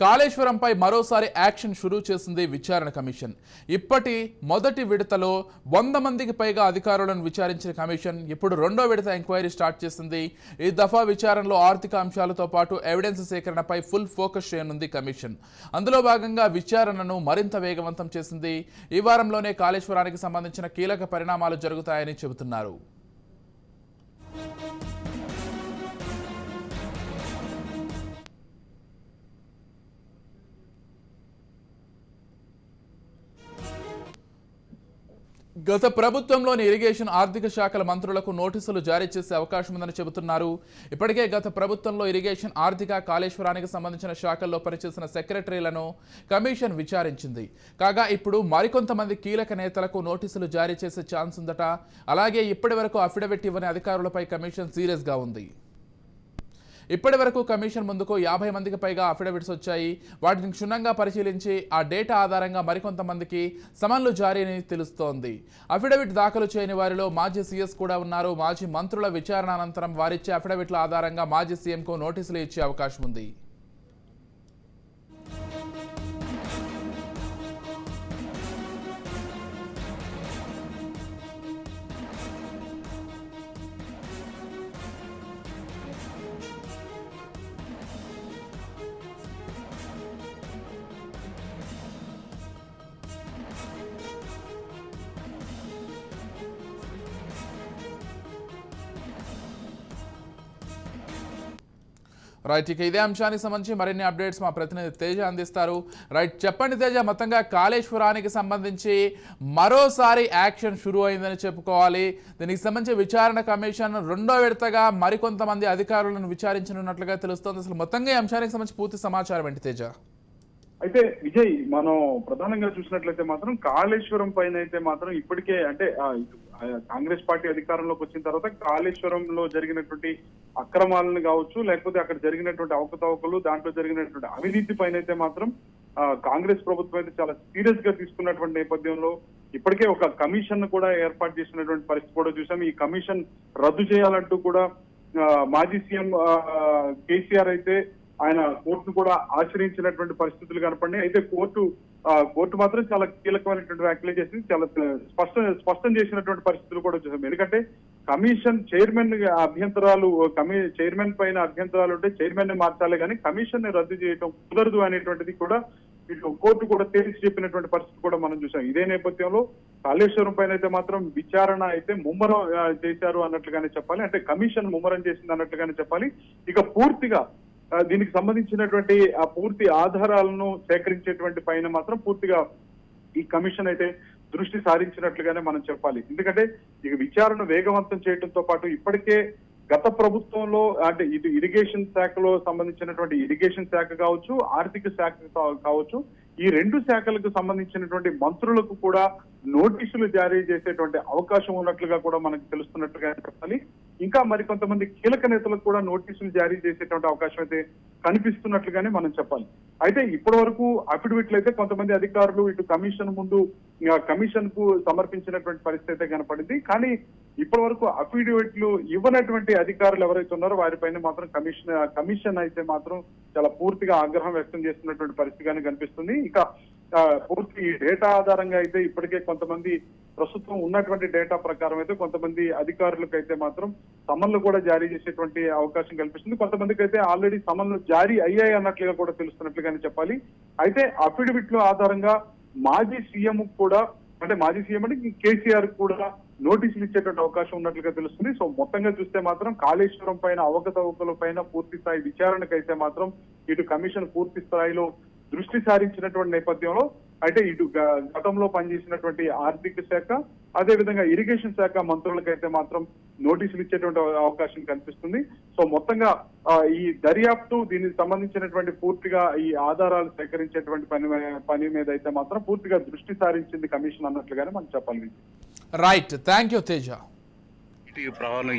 కాళేశ్వరంపై మరోసారి యాక్షన్ షురూ చేసింది విచారణ కమిషన్. ఇప్పటి మొదటి విడతలో వంద మందికి పైగా అధికారులను విచారించిన కమిషన్ ఇప్పుడు రెండో విడత ఎంక్వైరీ స్టార్ట్ చేసింది. ఈ దఫా విచారణలో ఆర్థిక అంశాలతో పాటు ఎవిడెన్స్ సేకరణపై ఫుల్ ఫోకస్ చేయనుంది కమిషన్. అందులో భాగంగా విచారణను మరింత వేగవంతం చేసింది. ఈ వారంలోనే కాళేశ్వరానికి సంబంధించిన కీలక పరిణామాలు జరుగుతాయని చెబుతున్నారు. గత ప్రభుత్వంలోని ఇరిగేషన్ ఆర్థిక శాఖల మంత్రులకు నోటీసులు జారీ చేసే అవకాశం ఉందని చెబుతున్నారు. ఇప్పటికే గత ప్రభుత్వంలో ఇరిగేషన్ ఆర్థిక కాళేశ్వరానికి సంబంధించిన శాఖల్లో పనిచేసిన సెక్రటరీలను కమిషన్ విచారించింది. కాగా ఇప్పుడు మరికొంతమంది కీలక నేతలకు నోటీసులు జారీ చేసే ఛాన్స్ ఉందట. అలాగే ఇప్పటి వరకు అఫిడవిట్ ఇవ్వని అధికారులపై కమిషన్ సీరియస్గా ఉంది. ఇప్పటి వరకు కమిషన్ ముందుకు యాభై మందికి పైగా అఫిడవిట్స్ వచ్చాయి. వాటిని క్షుణ్ణంగా పరిశీలించి ఆ డేటా ఆధారంగా మరికొంతమందికి సమన్లు జారీ అని తెలుస్తోంది. అఫిడవిట్ దాఖలు చేయని వారిలో మాజీ సీఎస్ కూడా ఉన్నారు. మాజీ మంత్రుల విచారణ అనంతరం వారిచ్చే అఫిడవిట్ల ఆధారంగా మాజీ సీఎంకు నోటీసులు ఇచ్చే అవకాశం ఉంది రైట్ ఇక ఇదే అంశానికి సంబంధించి మరిన్ని అప్డేట్స్ మా ప్రతినిధి తేజ అందిస్తారు. రైట్ చెప్పండి తేజ మొత్తంగా కాళేశ్వరానికి సంబంధించి మరోసారి యాక్షన్ షురూ అయిందని చెప్పుకోవాలి. దీనికి సంబంధించి విచారణ కమిషన్ రెండో విడతగా మరికొంతమంది అధికారులను విచారించనున్నట్లుగా తెలుస్తోంది. అసలు మొత్తంగా ఈ అంశానికి సంబంధించి పూర్తి సమాచారం ఏంటి తేజ? అయితే విజయ్ మనం ప్రధానంగా చూసినట్లయితే మాత్రం కాళేశ్వరం పైన అయితే మాత్రం ఇప్పటికే అంటే కాంగ్రెస్ పార్టీ అధికారంలోకి వచ్చిన తర్వాత కాళేశ్వరంలో జరిగినటువంటి అక్రమాలను కావచ్చు లేకపోతే అక్కడ జరిగినటువంటి అవకతవకలు దాంట్లో జరిగినటువంటి అవినీతి పైన అయితే మాత్రం కాంగ్రెస్ ప్రభుత్వం అయితే చాలా సీరియస్గా తీసుకున్నటువంటి నేపథ్యంలో ఇప్పటికే ఒక కమిషన్ కూడా ఏర్పాటు చేసినటువంటి పరిస్థితి కూడా చూసాం. ఈ కమిషన్ రద్దు చేయాలంటూ కూడా మాజీ సీఎం కేసీఆర్ అయితే ఆయన కోర్టును కూడా ఆశ్రయించినటువంటి పరిస్థితులు కనపడినాయి. అయితే కోర్టు కోర్టు మాత్రం చాలా కీలకమైనటువంటి వ్యాఖ్యలు చేసింది. చాలా స్పష్టం స్పష్టం చేసినటువంటి పరిస్థితులు కూడా చూసాం. ఎందుకంటే కమిషన్ చైర్మన్ అభ్యంతరాలు కమి చైర్మన్ పైన అభ్యంతరాలు ఉంటే చైర్మన్ని మార్చాలి కానీ కమిషన్ని రద్దు చేయడం కుదరదు అనేటువంటిది కూడా కోర్టు కూడా తేల్చి చెప్పినటువంటి పరిస్థితి కూడా మనం చూసాం. ఇదే నేపథ్యంలో కాళేశ్వరం పైన అయితే మాత్రం విచారణ అయితే ముమ్మరం చేశారు అన్నట్లుగానే చెప్పాలి. అంటే కమిషన్ ముమ్మరం చేసింది అన్నట్లుగానే చెప్పాలి. ఇక పూర్తిగా దీనికి సంబంధించినటువంటి ఆ పూర్తి ఆధారాలను సేకరించేటువంటి పైన మాత్రం పూర్తిగా ఈ కమిషన్ అయితే దృష్టి సారించినట్లుగానే మనం చెప్పాలి. ఎందుకంటే ఇక విచారణ వేగవంతం చేయడంతో పాటు ఇప్పటికే గత ప్రభుత్వంలో అంటే ఇటు ఇరిగేషన్ శాఖలో సంబంధించినటువంటి ఇరిగేషన్ శాఖ కావచ్చు ఆర్థిక శాఖ కావచ్చు ఈ రెండు శాఖలకు సంబంధించినటువంటి మంత్రులకు కూడా నోటీసులు జారీ చేసేటువంటి అవకాశం ఉన్నట్లుగా కూడా మనకు తెలుస్తున్నట్లుగా చెప్పాలి. ఇంకా మరి కొంతమంది కీలక నేతలకు కూడా నోటీసులు జారీ చేసేటువంటి అవకాశం అయితే కనిపిస్తున్నట్లుగానే మనం చెప్పాలి. అయితే ఇప్పటి వరకు అఫిడవిట్లు అయితే కొంతమంది అధికారులు ఇటు కమిషన్ ముందు కమిషన్కు సమర్పించినటువంటి పరిస్థితి అయితే కనపడింది. కానీ ఇప్పటి వరకు అఫిడవిట్లు ఇవ్వనటువంటి అధికారులు ఎవరైతే ఉన్నారో వారిపైన మాత్రం కమిషన్ కమిషన్ అయితే మాత్రం చాలా పూర్తిగా ఆగ్రహం వ్యక్తం చేస్తున్నటువంటి పరిస్థితిగానే కనిపిస్తుంది. ఇక పూర్తి డేటా ఆధారంగా అయితే ఇప్పటికే కొంతమంది ప్రస్తుతం ఉన్నటువంటి డేటా ప్రకారం అయితే కొంతమంది అధికారులకు అయితే మాత్రం సమన్లు కూడా జారీ చేసేటువంటి అవకాశం కల్పిస్తుంది. కొంతమందికి అయితే ఆల్రెడీ సమన్లు జారీ అయ్యాయి అన్నట్లుగా కూడా తెలుస్తున్నట్లుగానే చెప్పాలి. అయితే అఫిడవిట్ల ఆధారంగా మాజీ సీఎం కూడా అంటే మాజీ సీఎం అంటే కేసీఆర్ కూడా నోటీసులు ఇచ్చేటువంటి అవకాశం ఉన్నట్లుగా తెలుస్తుంది. సో మొత్తంగా చూస్తే మాత్రం కాళేశ్వరం పైన అవకతవకల పైన పూర్తి స్థాయి విచారణకైతే మాత్రం ఇటు కమిషన్ పూర్తి స్థాయిలో దృష్టి సారించినటువంటి నేపథ్యంలో అయితే ఇటు గతంలో పనిచేసినటువంటి ఆర్థిక శాఖ అదే విధంగా ఇరిగేషన్ శాఖ మంత్రులకైతే మాత్రం నోటీసులు ఇచ్చేటువంటి అవకాశం కనిపిస్తుంది. సో మొత్తంగా ఈ దర్యాప్తు దీనికి సంబంధించినటువంటి పూర్తిగా ఈ ఆధారాలు సేకరించేటువంటి పని పని మీద అయితే మాత్రం పూర్తిగా దృష్టి సారించింది కమిషన్ అన్నట్లుగానే మనం చెప్పాలి. రైట్ థ్యాంక్ యూ తేజ ఇటు ఇవ్వాలి